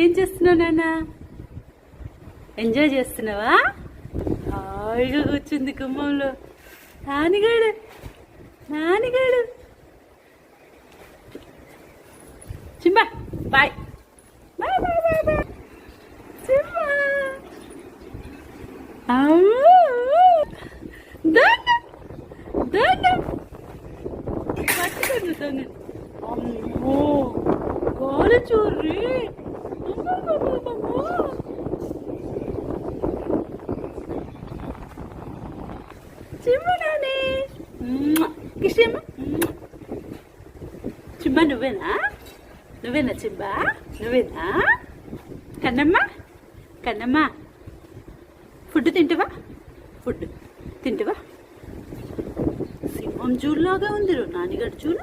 ఏం చేస్తున్నావు నాన్న? ఎంజాయ్ చేస్తున్నావా? హాయిగా కూర్చుంది గుమ్మంలో. నానిగాడు నానిగాడు. Chimba bye. Bye bye bye bye. Chimba. అమ్మో. దండం దండం పట్టుకోండి దొంగ. అమ్మో. గోల చిమ్మనానే కిషమ్మ చిమ్మ నువ్వేనా నువ్వేనా చిమ్మ నువ్వేనా కన్నమ్మ కన్నమ్మ ఫుడ్ తింటవా ఫుడ్ తింటవా సింహం చూడలాగా ఉంది రో నానిగడు చూడు